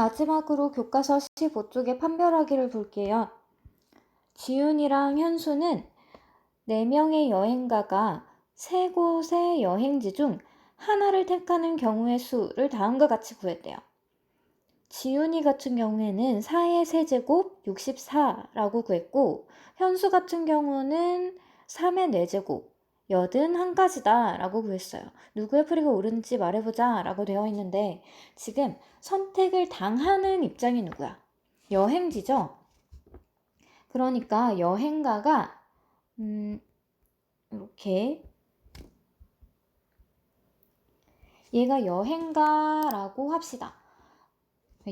마지막으로 교과서 15쪽의 판별하기를 볼게요. 지훈이랑 현수는 4명의 여행가가 세 곳의 여행지 중 하나를 택하는 경우의 수를 다음과 같이 구했대요. 지훈이 같은 경우에는 4의 세제곱 64라고 구했고 현수 같은 경우는 3의 4제곱 81가지다 라고 구했어요. 누구의 풀이가 옳은지 말해보자 라고 되어 있는데 지금 선택을 당하는 입장이 누구야? 여행지죠? 그러니까 여행가가 음, 이렇게 얘가 여행가라고 합시다.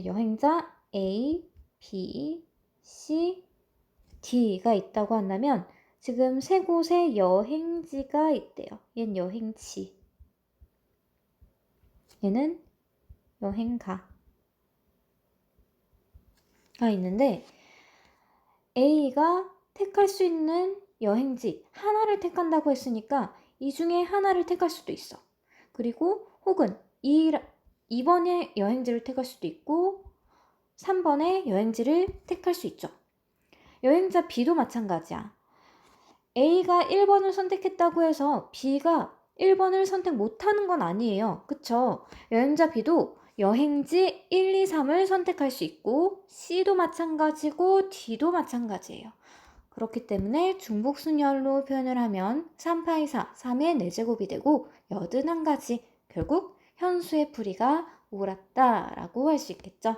여행자 A, B, C, D가 있다고 한다면 지금 세 곳에 여행지가 있대요. 얘는 여행지. 얘는 여행가가 있는데 A가 택할 수 있는 여행지 하나를 택한다고 했으니까 이 중에 하나를 택할 수도 있어. 그리고 혹은 2, 2번의 여행지를 택할 수도 있고 3번의 여행지를 택할 수 있죠. 여행자 B도 마찬가지야. A가 1번을 선택했다고 해서 B가 1번을 선택 못하는 건 아니에요. 그쵸? 여행자 B도 여행지 1, 2, 3을 선택할 수 있고 C도 마찬가지고 D도 마찬가지예요. 그렇기 때문에 중복순열로 표현을 하면 3파이 4, 3의 4제곱이 되고 81가지 결국 현수의 풀이가 옳았다라고 할 수 있겠죠.